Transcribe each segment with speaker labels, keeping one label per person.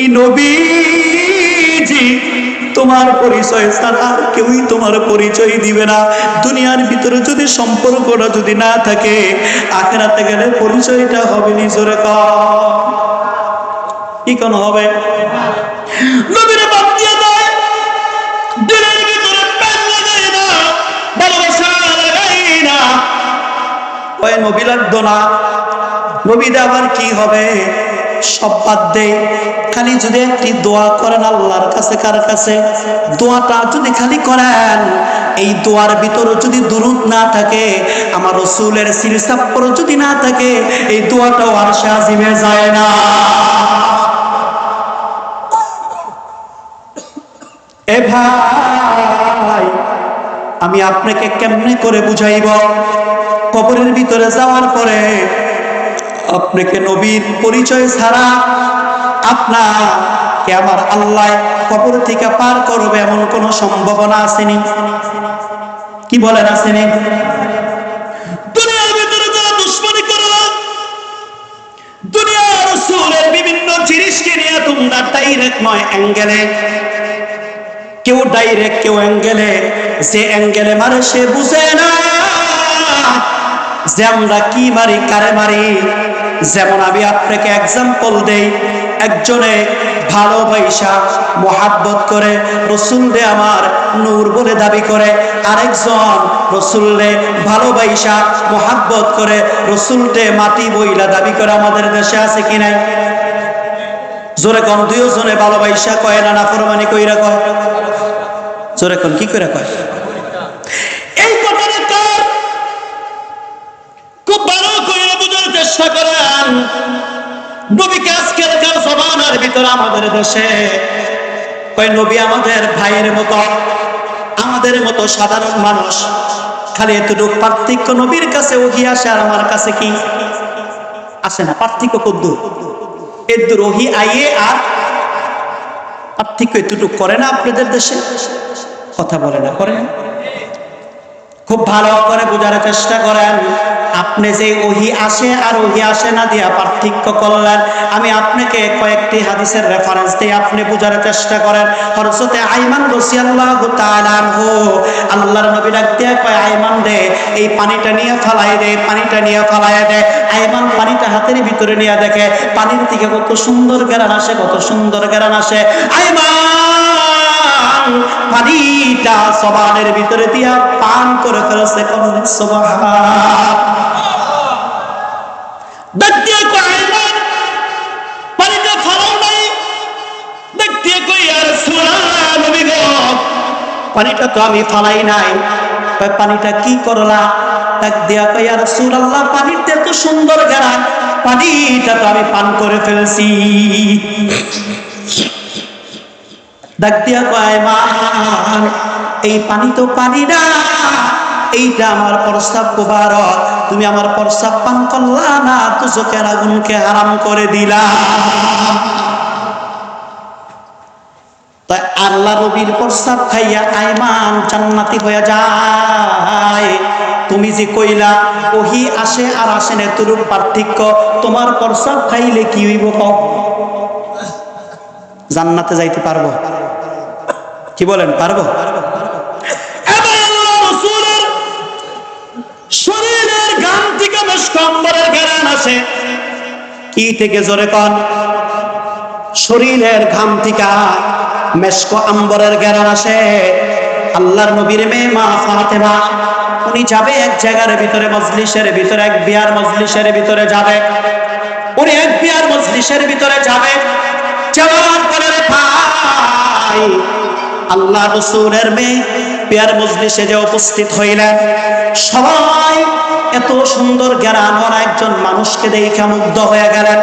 Speaker 1: এই নবীজি, তোমার পরিচয় ছাড়া কেউই তোমার পরিচয় দিবে না। দুনিয়ার ভিতরে যদি সম্পর্কটা যদি না থাকে, আখেরাতে গেলে পরিচয়টা হবে নিজরে কি। কোন হবে? নবী লাগতো না। নবীতে আবার কি হবে? সব বাদ দেয় খালি যদি একটি দোয়া করেন আল্লাহর কাছে, কার কাছে? দোয়াটা যদি খালি করেন, এই দোয়ার ভিতরে যদি দুরুদ না থাকে, আমার রসুলের সিরসাপ্পর যদি না থাকে, এই দোয়াটাও আর সাজিমে যায় না। এ ভাই, আমি আপনাকে কেমনে করে বুঝাইব? কবরের ভিতরে যাওয়ার পরে আপনাকে নবীর পরিচয় ছাড়া আপনাকে আমার আল্লাহ কবর থেকে পার করবে এমন কোন সম্ভাবনা আসেনি? কি বলেন আসেনি? কেউ ডাইরেক্ট কেউ অ্যাঙ্গেলে যে অ্যাঙ্গেলে মারে সে বুঝে না। যে আমরা কি মারি, কারে মারি? যেমন আমি আপনাকে এক্সাম্পল দেই, একজনে ভালোবাসা মোহাব্বত করে, রসুল রে আমার নূর বলে দাবি করে। আরেকজন রসুল রে ভালোবাসা মোহাব্বত করে, রসুল রে মাটি বইলা দাবি করে আমাদের দেশে আছে কি নাই? জোরে কন দুইও জনে ভালোবাসা কয় না না ফরমানি কইরা কয়? জোরে কন, কি করে কয় এই কথাটা কার খুব ভালো করে বোঝার চেষ্টা করেন নবীকে আজকালকার জমানার ভিতরে আমাদের দেশে। নবী আমাদের ভাইয়ের মতো, আমাদের মতো সাধারণ মানুষ। খালি পার্থক্য নবীর কাছে ওহি আসে আর আমার কাছে কি? আসে না, পার্থক্য কদ্দুর এদ্দুর ওহি আইয়ে আর পার্থক্য করে না আপনাদের দেশে? কথা বলে না, করে খুব ভালো করে বোঝার চেষ্টা করেন। আপনি যে ওহি আসে আর ওহি আসে না দিয়া পার্থক্য করলেন, আমি আপনাকে কয়েকটি হাদিসের রেফারেন্স দিয়ে আপনি বোঝার চেষ্টা করেন। হরসতে আইমান রসিয়াল্লাহু তাআলা আনহু, আল্লাহর নবী ডাক দিয়ে কয়, আইমান দে, এই পানিটা নিয়ে ফালাই দে, পানিটা নিয়ে ফালাই দে। আইমান পানিটা হাতের ভিতরে নিয়ে দেখে, পানির দিকে কত সুন্দর গেরান আসে, কত সুন্দর গেরান আসে। আইমান পানিটা সবানের ভিতরে দিয়া পান করে ফেলছে গো, পানিটা তো আমি ফালাই নাই। পানিটা কি করলা? ডাক দিয়া কই আর সুরাল্লাহ পানিতে তো সুন্দর গেরা, পানিটা তো আমি পান করে ফেলছি। ডাক দিয়া কয়, মা, এই পানি তো পানি না। এইটা আমার প্রস্তাব কুবার তুমি আমার প্রস্তাব পান করলা না তুজকের আগুনকে হারাম করে দিলা। তাই আল্লাহ রবির প্রস্তাব খাইয়া আইমান জান্নাতি হয়ে যায়। তুমি যে কইলা, ওহি আসে আর আসে না তোর পার্থক্য তোমার প্রস্তাব খাইলে কি হইব জান্নাতে যাইতে পারব। কি বলেন, পারব? শরীরের গান থেকে বেশ কম্বরের ঘেরান আসে কি থেকে জোরে কন? শরীরের ঘাম থেকে মেশক আম্বরের ঘেরান আসে আল্লাহর নবীর মেয়ে মা ফাতেমা, উনি যাবে এক জায়গার ভিতরে মজলিসের ভিতরে, এক বিয়ার মজলিসের ভিতরে যাবে। উনি এক বিয়ার মজলিসের ভিতরে যাবে। যাওয়ার পরে ভাই আল্লাহ রসুলের মেয়ে বিয়ার মজলিসে যে উপস্থিত হইলেন, সবাই এত সুন্দর জ্ঞান ওরা একজন মানুষকে দেখে মুগ্ধ হয়ে গেলেন।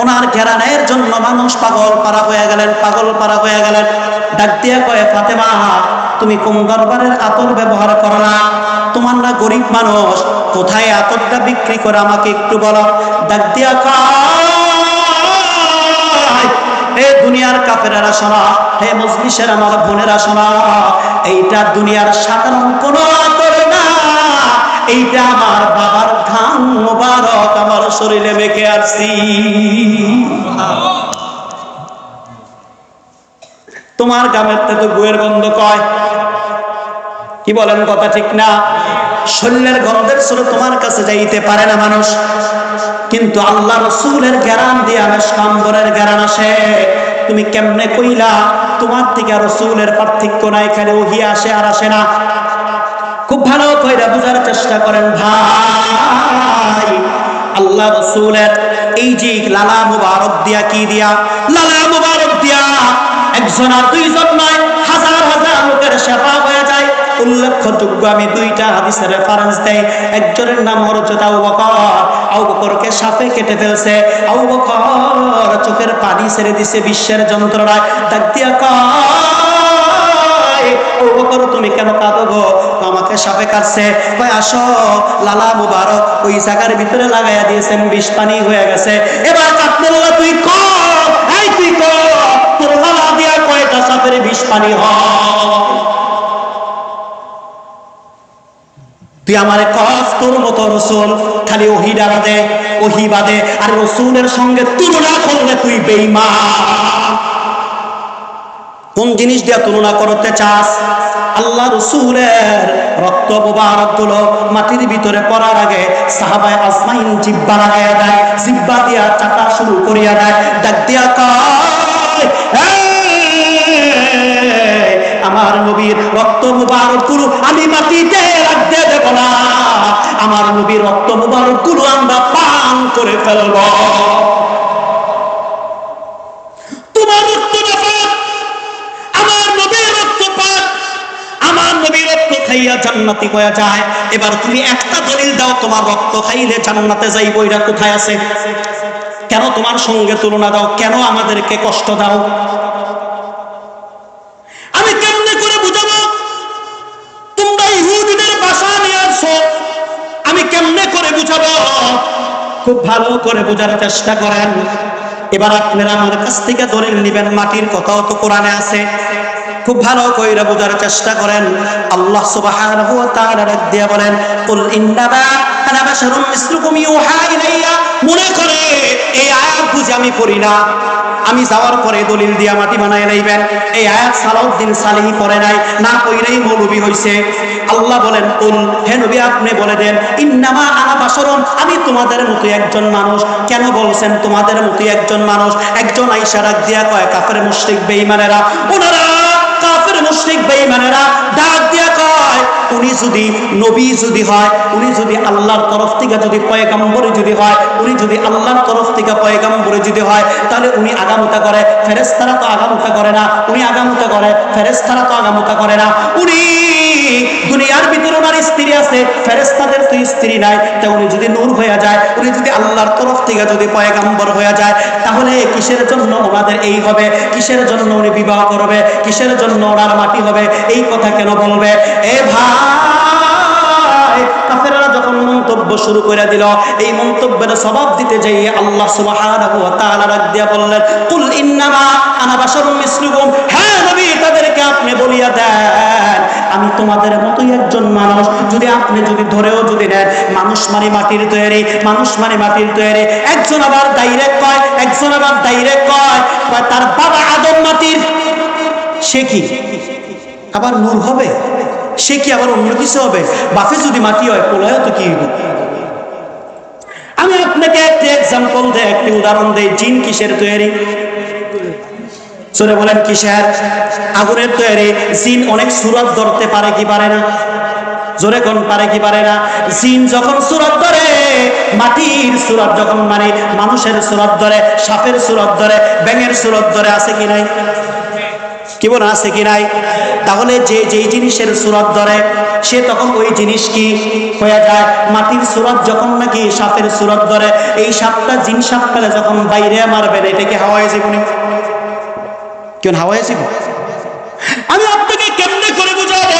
Speaker 1: ওনার জ্ঞানের জন্য মানুষ পাগল পারা হয়ে গেলেন, পাগল পারা হয়ে গেলেন। ডাক দিয়া কয়ে, ফাতেমা, তুমি কোন দরবারের আতর ব্যবহার করো না? তোমার না গরিব মানুষ। কোথায় আতরটা বিক্রি করে আমাকে একটু বলো? ডাক দিয়া কয় হে দুনিয়ার কাপেরা শোনা। হে মজলিসের আমার বোনেরা, শোনা। এইটা দুনিয়ার সাধারণ কোনো না। এইটা আমার বাবার ঘাম মোবারক আমার শরীরে মেখে আসছি। তোমার গ্রামের তো গুয়ের গন্ধ কয়? কি বলেন কথা ঠিক না? শরীরের গন্ধের সুরে তোমার কাছে যাইতে পারে না মানুষ। কিন্তু আল্লাহ রসুলের গ্যারান দিয়ে আমেশ কাম্বরের গ্যারান আসে। তুমি কেমনে কইলা? তোমার থেকে রসুলের পার্থক্য নাই এখানে ওহি আসে আর আসে না। খুব ভালো কইরা বুঝার চেষ্টা করেন ভাই। আল্লাহ রসুলের এই যে লালা মুবারক দিয়া কি দিয়া? লালা মুবারক দিয়া একজন আর দুইজন নয় উল্লেখযোগ্য আমি দুইটা হাদিসের রেফারেন্স দেই। একজনের নাম হরজত আবু বকর। আবু বকরকে সাপে কেটে ফেলছে। আবু বকর চোখের পানি ছেড়ে দিছে বিশ্বের যন্ত্রণায়। ডাক দিয়া কয় ও বকর, তুমি কেন কাঁদো গো? আমাকে সাপে কাটছে। কয়, আসো, লালা মুবারক। ওই জায়গার ভিতরে লাগাইয়া দিয়েছেন, বিষ পানি হয়ে গেছে। এবার কাটতে তুই ক? এই তুই ক? তোর লালা দিয়া কয়টা সাপের বিষ পানি হয়? তুই আমার কস, তোর মতো রসুল খালি ওহি ডালা দে ওহি বাদে, আর রসুলের সঙ্গে তুলনা করলে তুই বেইমা কোন জিনিস দিয়া তুলনা করতে চাস? আল্লাহ রসুলের রক্ত মুবারকগুলো মাটির ভিতরে পড়ার আগে সাহাবায় আসমাইন জিব্বা লাগাইয়া দেয়, জিব্বা দিয়া চাটা শুরু করিয়া দেয়, ডাক দিয়া কয় আমার নবীর রক্ত মুবারকগুলো আমি মাটিতে আমার নবীর রক্ত মুবারকগুলো আমরা পান করে ফেলব। তোমার রক্ত আমার নবীর রক্ত পাক, আমার নবীর রক্ত খাইয়া জান্নাতি হয়ে যায়। এবার তুমি একটা দলিল দাও, তোমার রক্ত খাইলে জান্নাতে যাইব এটা কোথায় আছে? কেন তোমার সঙ্গে তুলনা দাও? কেন আমাদেরকে কষ্ট দাও আমি কেমনে করে বুঝাবো তোমরা ইহুদিদের বাসা নিয়ে আসো আমি কেমনে করে বুঝাবো? খুব ভালো করে বোঝার চেষ্টা করেন। এবার আপনারা আমার কাছ থেকে দলিল নেবেন, মাটির কথাও তো কোরআনে আছে। খুব ভালো কইরা বোঝার চেষ্টা করেন। আল্লাহ সুবহানাহু ওয়া তাআলা দিয়া বলেন, কুল ইন্নামা আনা বাশারুম মিসলুকুম ইউহা ইলাইয়া। মনে করে, এই আয়াত বুঝে আমি পড়ি না। আমি যাওয়ার পরে দলিল দিয়া মাটি বানায় নাইবেন এই আয়াত সালাউদ্দিন সালেহি পড়ে নাই, না কইরাই মৌলবী হইছে। আল্লাহ বলেন কুল হে নবী, আপনি বলে দেন, ইন্নামা আনা বাশারুম আমি তোমাদের মতো একজন মানুষ। কেন বলছেন তোমাদের মতো একজন মানুষ? একজন আইসা রাখ দিয়া কয়, কাফের মুশরিক বেঈমানেরা ওনারা কাফের মুশরিক বেঈমানেরা ডাক দিয়া কয়, উনি যদি নবী যদি হয়, উনি যদি আল্লাহর তরফ থেকে যদি পয়গাম্বরে যদি হয়, উনি যদি আল্লাহর তরফ থেকে পয়গাম্বরে যদি হয়, তাহলে উনি আগামতা করে। ফেরেশতারা তো আগামতা করে না। উনি আগামতা করে। ফেরেশতারা তো আগামতা করে না। উনি দুনিয়ার ভিতরে ওনার স্ত্রী আছে, ফেরেশতাদের তো স্ত্রী নাই, তা উনি যদি নূর হয়ে যায়, উনি যদি আল্লাহর তরফ থেকে যদি পয়গাম্বর হয়ে যায়, তাহলে কিসের জন্য ওনাদের এই হবে? কিসের জন্য উনি বিবাহ করবে? কিসের জন্য ওনার মাটি হবে? এই কথা কেন বলবে? এ ভাই, কাফেররা যখন মন্তব্য শুরু করে দিল, এই মন্তব্যের জবাব দিতে যাই আল্লাহ সুবহানাহু দিয়া বললেন, কুল ইন্নামা আনা বাশারুম মিসলুকুম। হ্যাঁ নবী, তাদেরকে আপনি বলিয়া দেন। আমি তোমাদের মতোই একজন মানুষ। যদি আপনি যদি ধরেও যদি নেন, মানুষ মানে মাটির তৈরি, মানুষ মানে মাটির তৈরি। একজন আবার ডাইরেক্ট কয়, একজন আবার ডাইরেক্ট কয় তার বাবা আদম মাটির। সে কি? আবার নূর হবে? সে কি আবার অন্য কিছু হবে? বাফে যদি মাটি হয় পোলায় তো কি হইব? আমি আপনাকে একটি এক্সাম্পল দেয়, একটি উদাহরণ দেই জিন কিসের তৈরি? সরে বলেন কিসের আগুনের তৈরি জিন অনেক সুরত ধরতে পারে কি পারে না? জোরে কোন পারে কি পারে না? জিন যখন সুরত ধরে, মাটির সুরত যখন মানে মানুষের সুরত ধরে, সাপের সুরত ধরে, ব্যাঙের সুরত ধরে আছে কি নাই? কি বলে আছে কি নাই? তাহলে যে যেই জিনিসের সুরত ধরে, সে তখন ওই জিনিস কি হয়ে যায়? মাটির সুরত যখন নাকি সাপের সুরত ধরে, এই সাপটা জিন সাপটালে যখন বাইরে মারবেন এটাকে হাওয়ায় জীবনে কেন হাওয়ায় জীবন আমি আপনাকে কেমনে করে বুঝাবো?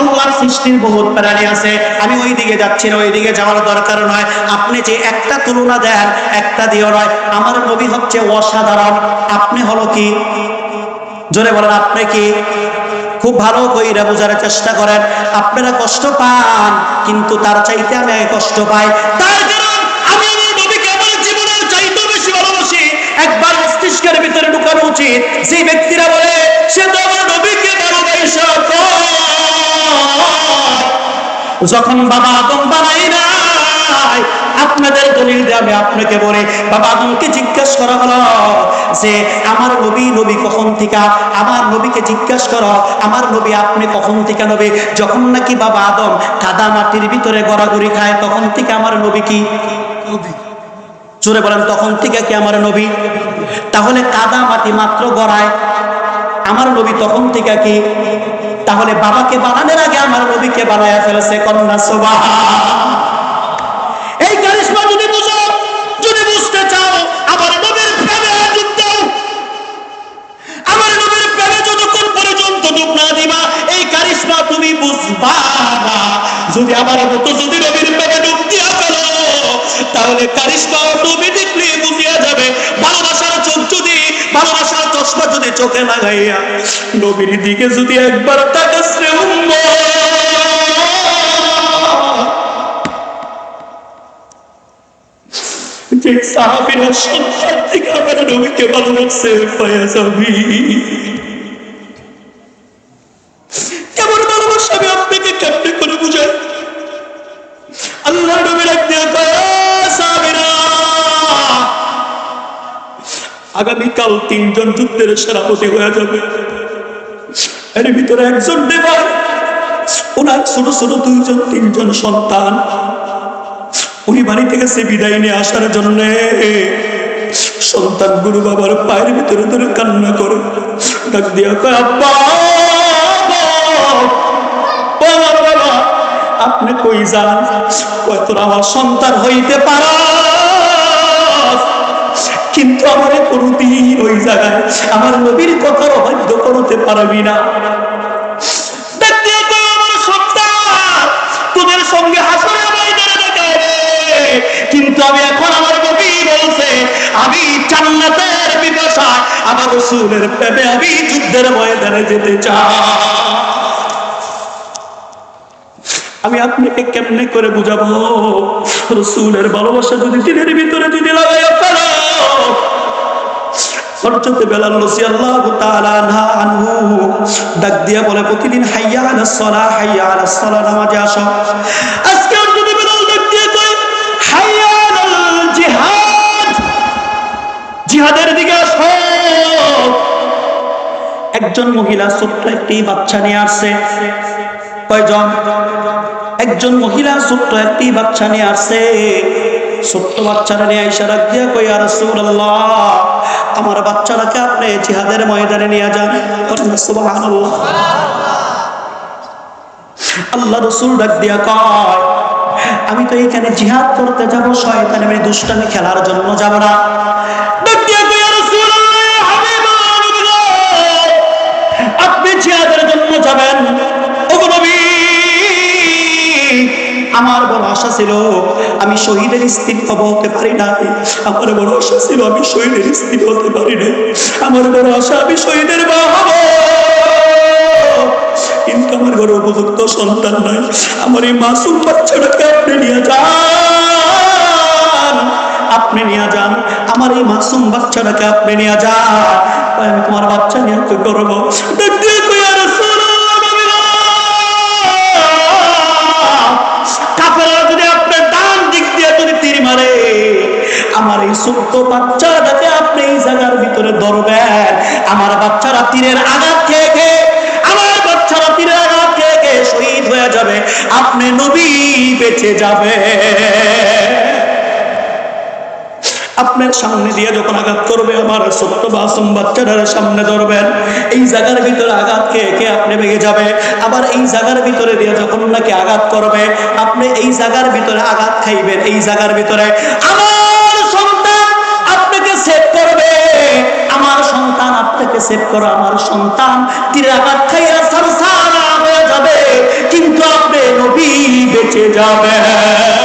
Speaker 1: আল্লাহর সৃষ্টির বহুত প্রাণী আছে। আমি ওই দিকে যাচ্ছি না ওই দিকে যাওয়ার দরকার নয়। আপনি যে একটা তুলনা দেন, একটা দিও নয়। আমার নবী হচ্ছে অসাধারণ। আপনি হলো কি? জোরে বলেন, আপনি কি? খুব ভালো কইরা বোঝার চেষ্টা করেন। আপনারা কষ্ট পান, কিন্তু তার চাইতে আমি কষ্ট পাই। তার যে ব্যক্তিরা বলে, সে তো আমার নবীকে ভালোবাসা যখন বাবা আদম বানাই নাই, আপনাদের দলিল দিয়ে আমি আপনাকে বলে। বাবা আদমকে জিজ্ঞাসা করা হলো যে, আমার নবী নবী কখন থেকে? আমার নবীকে জিজ্ঞাসা করো, আমার নবী আপনি কখন থেকে নবী? যখন নাকি বাবা আদম কাদা মাটির ভিতরে গড়াগড়ি খায়, তখন থেকে আমার নবী কি? জোরে বলেন, তখন থেকে কি আমার নবী? তাহলে কাদা মাটি মাত্র গড়ায়, আমার নবী তখন থেকে কি? তাহলে বাবাকে বানানোর আগে আমার নবীকে বানায় ফেলেছে কন্যা সোবা এই কারিশমা যদি বুঝো, যদি বুঝতে চাও, আমার নবীর প্রেমে দাও। আমার নবীর প্রেমে যতক্ষণ পর্যন্ত দিবা, এই কারিশমা তুমি বুঝবা যদি আমার মতো যদি নবীর তাহলে কারিশমা অটোমেটিকলি বুঝিয়া যাবে। ভালোবাসার চোখ যদি ভালোবাসার চশমা যদি চোখে লাগাইয়া নবীর দিকে যদি একবার তাকাস রে সাহাবীরা সন্তান থেকে আমার নবীকে ভালোবাসছে পায়া যাবি আগামীকাল তিনজন যুদ্ধের সেনাপতি হয়ে যাবে। এর ভিতরে একজন দেবার, ওনার ছোট ছোট দুইজন, তিনজন সন্তান। উনি বাড়ি থেকে সে বিদায় নিয়ে আসার জন্য সন্তান গুরু বাবার পায়ের ভিতরে ধরে কান্না করে আপনি কই যান? কয় আমার সন্তান হইতে পারা কিন্তু আমার কোনদিন ওই জায়গায় আমার নবীর কথার অবাধ্য করতে পারবি না। আমি আমি আপনাকে কেমনে করে বুঝাবো? রসুলের ভালোবাসা যদি দিনের ভিতরে যদি লাগাইয়া ফেলো হযরত বেলাল রাদিয়াল্লাহু তাআলা আনহা ডাক দিয়া বলে, প্রতিদিন হাইয়া সালাহ হাইয়া সালাহ নামাজে আসো। আজকে হযরত বেলাল ডাক দিয়া হাইয়া জিহাদ, জিহাদের দিকে আসো। একজন মহিলা ছোট্ট একটি বাচ্চা নিয়ে আসছে। কয়জন? একজন মহিলা ছোট্ট একটি বাচ্চা নিয়ে আসছে। ছোট্ট বাচ্চারা নিয়ে রাখ দিয়া কই আর রাসূলুল্লাহ আমার বাচ্চারাকে আপনি জিহাদের ময়দানে নিয়ে যান। আল্লাহ রসুল ডাক দিয়া কয়, আমি তো এইখানে জিহাদ করতে যাব শয়তান আমি দুষ্টামি খেলার জন্য যাব না। আশা ছিল, আমি শহীদের স্ত্রী হব হতে পারি না আমার বড় আশা ছিল, আমি শহীদের স্ত্রী হতে পারি না আমার বড় আশা, আমি শহীদের মা হব। কিন্তু আমার ঘরে উপযুক্ত সন্তান নাই। আমার এই মাসুম বাচ্চাটাকে আপনি নিয়ে যান। আপনি নিয়ে যান। আমার এই মাসুম বাচ্চাটাকে আপনি নিয়ে যান। আমি তোমার বাচ্চা নিয়ে করব আপনি এই জায়গার ভিতরে ধরবেন। আমার বাচ্চারা তীরের আঘাত খেয়ে খেয়ে, আমার বাচ্চারা তীরের আঘাত খেয়ে খেয়ে শহীদ হয়ে যাবে। আপনি নবী বেঁচে যাবে। আপনার সামনে দিয়ে যখন আঘাত করবে, আমার ছোট্ট বাসম সামনে ধরবেন। এই জায়গার ভিতরে আঘাত খেয়ে খেয়ে আপনি ভেঙে যাবে। আবার এই জায়গার ভিতরে দিয়ে যখন নাকি আঘাত করবে, আপনি এই জায়গার ভিতরে আঘাত খাইবেন। এই জায়গার ভিতরে আমার সেভ করো আমার সন্তান। তিরাকাত খাইয়া সারসারা হয়ে যাবে কিন্তু আপনি নবী বেঁচে যাবেন।